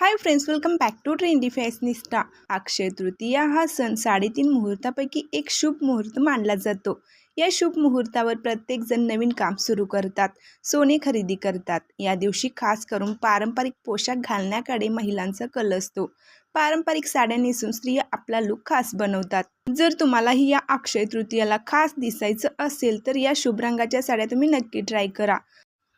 Hi friends welcome back to trendy fashionista Akshaya Tritiya हा सण साडेतीन मुहूर्तापैकी एक शुभ मुहूर्त मानला जातो. या शुभ मुहूर्तावर प्रत्येकजण नवीन काम सुरू करतात सोने खरेदी करतात. या दिवशी खास करून पारंपरिक पोशाख घालण्याकडे महिलांचा कल असतो. पारंपरिक साड्या नेसून स्त्रिया आपला लुक खास बनवतात. जर तुम्हालाही या अक्षय तृतीयाला खास दिसायचं असेल तर या शुभ रंगाच्या साड्या तुम्ही नक्की ट्राय करा.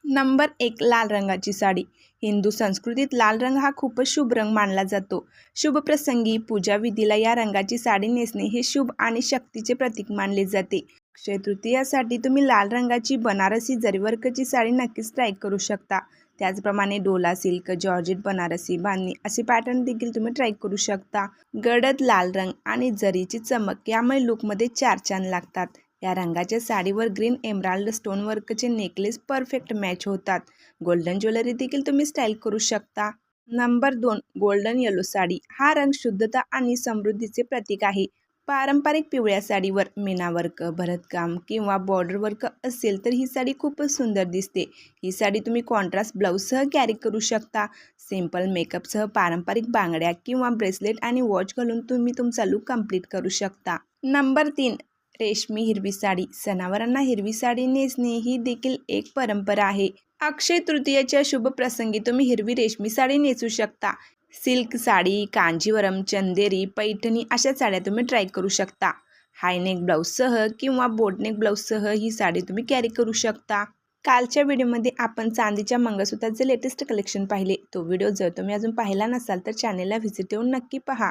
नंबर एक लाल रंगाची साडी. हिंदू संस्कृतीत लाल रंग हा खूपच शुभ रंग मानला जातो. शुभ प्रसंगी पूजा विधीला या रंगाची साडी नेसणे हे शुभ आणि शक्तीचे प्रतीक मानले जाते. अक्षय तृतीयासाठी तुम्ही लाल रंगाची बनारसी जरीवर्कची साडी नक्कीच ट्राय करू शकता. त्याचप्रमाणे डोला सिल्क जॉर्जेट बनारसी बांधणी असे पॅटर्न देखील तुम्ही ट्राय करू शकता. गडद लाल रंग आणि जरीची चमक यामुळे लुकमध्ये चार चांद लागतात. या रंगाच्या साडीवर ग्रीन एमराल्ड स्टोनवर्कचे नेकलेस परफेक्ट मॅच होतात. गोल्डन ज्वेलरी देखील तुम्ही स्टाईल करू शकता. नंबर दोन गोल्डन येलो साडी. हा रंग शुद्धता आणि समृद्धीचे प्रतीक आहे. पारंपरिक पिवळ्या साडीवर मीना वर्क भरतकाम किंवा बॉर्डर वर्क असेल तर ही साडी खूपच सुंदर दिसते. ही साडी तुम्ही कॉन्ट्रास्ट ब्लाऊजसह कॅरी करू शकता. सिंपल मेकअपसह पारंपरिक बांगड्या किंवा ब्रेसलेट आणि वॉच घालून तुम्ही तुमचा लुक कंप्लीट करू शकता. नंबर तीन रेशमी हिरवी साडी. सणावरांना हिरवी साडी नेसणे ही देखील एक परंपरा आहे. अक्षय तृतीयेच्या शुभ प्रसंगी तुम्ही हिरवी रेशमी साडी नेसू शकता. सिल्क साडी कांजीवरम चंदेरी पैठणी अशा साड्या तुम्ही ट्राय करू शकता. हायनेक ब्लाऊजसह किंवा बोटनेक ब्लाऊजसह ही साडी तुम्ही कॅरी करू शकता. कालच्या व्हिडिओमध्ये आपण चांदीच्या मंगळसूत्राचे लेटेस्ट कलेक्शन पाहिले. तो व्हिडिओ जर तुम्ही अजून पाहिला नसाल तर चॅनेलला व्हिजिट देऊन नक्की पहा.